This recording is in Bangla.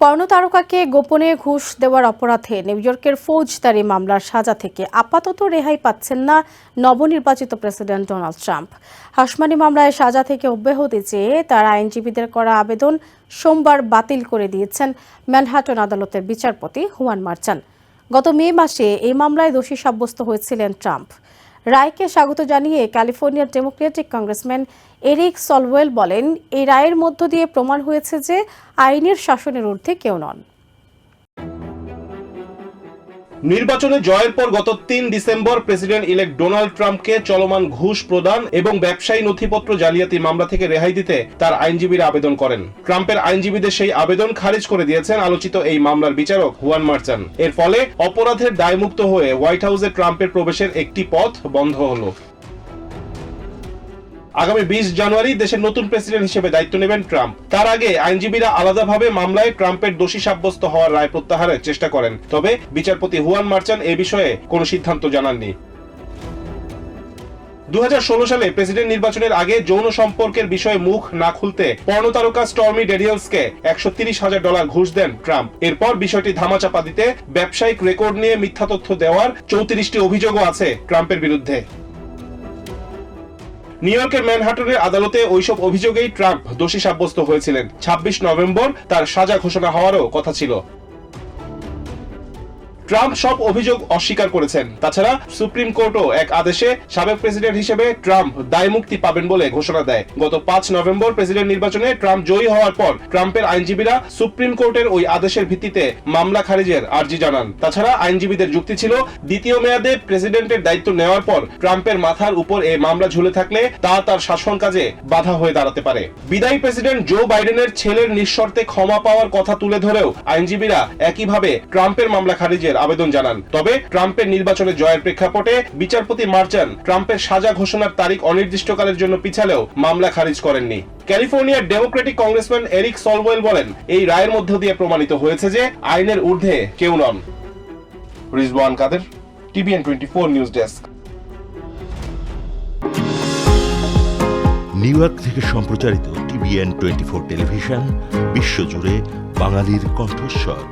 পর্ণতারকাকে গোপনে ঘুষ দেওয়ার অপরাধে নিউ ইয়র্কের ফৌজদারি মামলার সাজা থেকে আপাতত রেহাই পাচ্ছেন না নবনির্বাচিত প্রেসিডেন্ট ডোনাল্ড ট্রাম্প। হাসমানি মামলায় সাজা থেকে অব্যাহতি চেয়ে তার আইনজীবীদের করা আবেদন সোমবার বাতিল করে দিয়েছেন ম্যানহাটন আদালতের বিচারপতি হুয়ান মার্চান। গত মে মাসে এই মামলায় দোষী সাব্যস্ত হয়েছিলেন ট্রাম্প। রায়কে স্বাগত জানিয়ে ক্যালিফোর্নিয়ার ডেমোক্রেটিক কংগ্রেসম্যান এরিক সলওয়েল বলেন, এই রায়ের মধ্য দিয়ে প্রমাণ হয়েছে যে আইনের শাসনের ঊর্ধ্বে কেউ নন। নির্বাচনে জয়ের পর গত তিন ডিসেম্বর প্রেসিডেন্ট ইলেক্ট ডোনাল্ড ট্রাম্পকে চলমান ঘুষ প্রদান এবং ব্যবসায়ী নথিপত্র জালিয়াতি মামলা থেকে রেহাই দিতে তার আইনজীবীরা আবেদন করেন। ট্রাম্পের আইনজীবীদের সেই আবেদন খারিজ করে দিয়েছেন আলোচিত এই মামলার বিচারক হুয়ান মার্চান। এর ফলে অপরাধের দায়মুক্ত হয়ে হোয়াইট হাউসে ট্রাম্পের প্রবেশের একটি পথ বন্ধ হলো। আগামী বিশ জানুয়ারি দেশের নতুন প্রেসিডেন্ট হিসেবে দায়িত্ব নেবেন ট্রাম্প। তার আগে আইনজীবীরা আলাদাভাবে মামলায় ট্রাম্পের দোষী সাব্যস্ত হওয়ার রায় প্রত্যাহারের চেষ্টা করেন। তবে বিচারপতি হুয়ান মার্চান এ বিষয়ে কোনো সিদ্ধান্ত জানাননি। দু হাজার ষোলো সালে প্রেসিডেন্ট নির্বাচনের আগে যৌন সম্পর্কের বিষয়ে মুখ না খুলতে পর্ণতারকা স্টর্মি ডেরিয়ালসকে একশো তিরিশ হাজার ডলার ঘুষ দেন ট্রাম্প। এরপর বিষয়টি ধামাচাপা দিতে ব্যবসায়িক রেকর্ড নিয়ে মিথ্যা তথ্য দেওয়ার চৌত্রিশটি অভিযোগও আছে ট্রাম্পের বিরুদ্ধে। নিউ ইয়র্কের ম্যানহাটনের আদালতে ওইসব অভিযোগেই ট্রাম্প দোষী সাব্যস্ত হয়েছিলেন। ২৬ নভেম্বর তার সাজা ঘোষণা হওয়ারও কথা ছিল। ট্রাম্প সব অভিযোগ অস্বীকার করেছেন। তাছাড়া সুপ্রিম কোর্টও এক আদেশে সাবেক প্রেসিডেন্ট হিসেবে ট্রাম্প দায় মুক্তি পাবেন বলে ঘোষণা দেয়। গত পাঁচ নভেম্বর প্রেসিডেন্ট নির্বাচনে ট্রাম্প জয়ী হওয়ার পর ট্রাম্পের আইনজীবীরা সুপ্রিম কোর্টের ওই আদেশের ভিত্তিতে মামলা খারিজের আর্জি জানান। তাছাড়া আইনজীবীদের যুক্তি ছিল, দ্বিতীয় মেয়াদে প্রেসিডেন্টের দায়িত্ব নেওয়ার পর ট্রাম্পের মাথার উপর এই মামলা ঝুলে থাকলে তা তার শাসন কাজে বাধা হয়ে দাঁড়াতে পারে। বিদায়ী প্রেসিডেন্ট জো বাইডেনের ছেলের নিঃশর্তে ক্ষমা পাওয়ার কথা তুলে ধরেও আইনজীবীরা একইভাবে ট্রাম্পের মামলা খারিজের আবেদন জানান। তবে ট্রাম্পের নির্বাচনে জয়ের প্রেক্ষাপটে বিচারপতি মার্চান ট্রাম্পের সাজা ঘোষণার তারিখ অনির্দিষ্টকালের জন্য পিছালেও মামলা খারিজ করেননি। ক্যালিফোর্নিয়ার ডেমোক্রেটিক কংগ্রেসম্যান এরিক সলওয়েল বলেন, এই রায়ের মধ্য দিয়ে প্রমাণিত হয়েছে যে আইনের ঊর্ধ্বে কেউ নন। Rizwan Kader, TVN twenty four news desk. New York থেকে সম্প্রচারিত টিভিএন টোয়েন্টি ফোর টেলিভিশন, বিশ্বজুড়ে বাঙালির কণ্ঠস্বর।